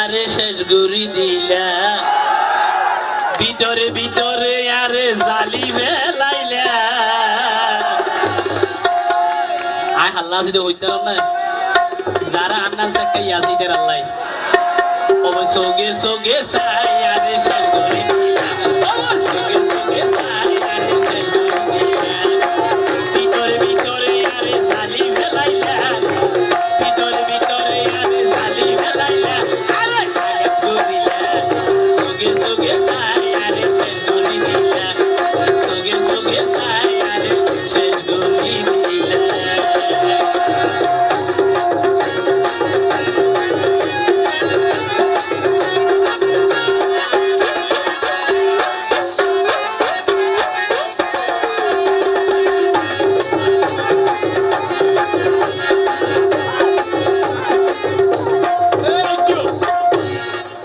আরে শেষ দিলা। ভিতরে ভিতরে আরে জালি বেলাইলা আয় হাল্লা আছে হইতে না যারা আন্নান সাক্কাই আছে আল্লাহ। অবশ্য সোগে সোগে সাই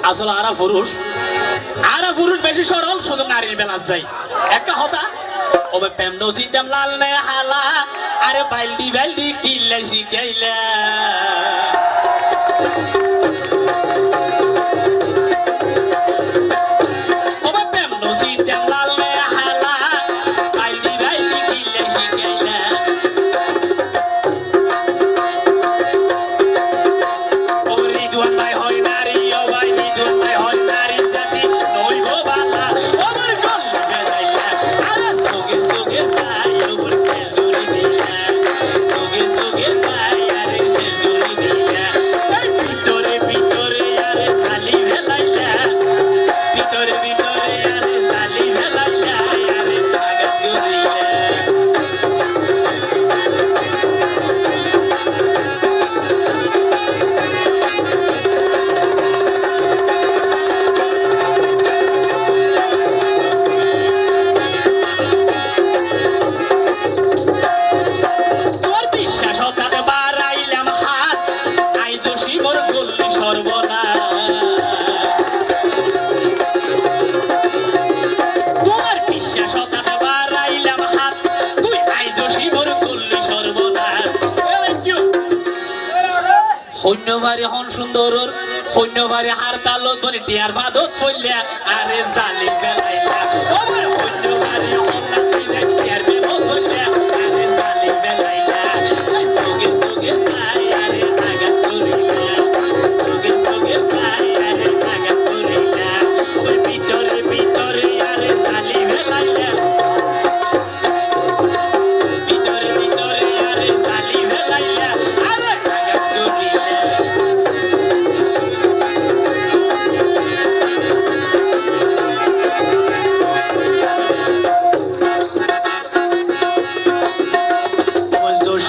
আসলে আরা পুরুষ। আরা পুরুষ বেশি সরল, শুধু নারীর বেলা যাই একটা হতা, ওবে প্রেম সিটাম লাল নে হালা, আরে বাইলদি বাইলদি কিলে শিখাইলা। সৈন্যবাড়ি হন সুন্দর সৈন্যবাড়ি হার তালত বনি ডিয়ার ফাদত ফলিয়া আরে জালি বেলাইলা সৈন্যবাড়ি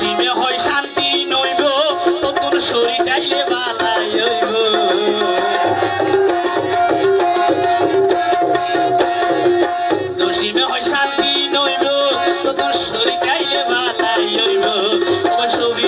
আসিবে হয় শান্তি নইব তখন সরি যাইলে বালাই হইব। দোষিবে হয় শান্তি নইব তখন সরি যাইলে বালাই হইব। আমার ছবি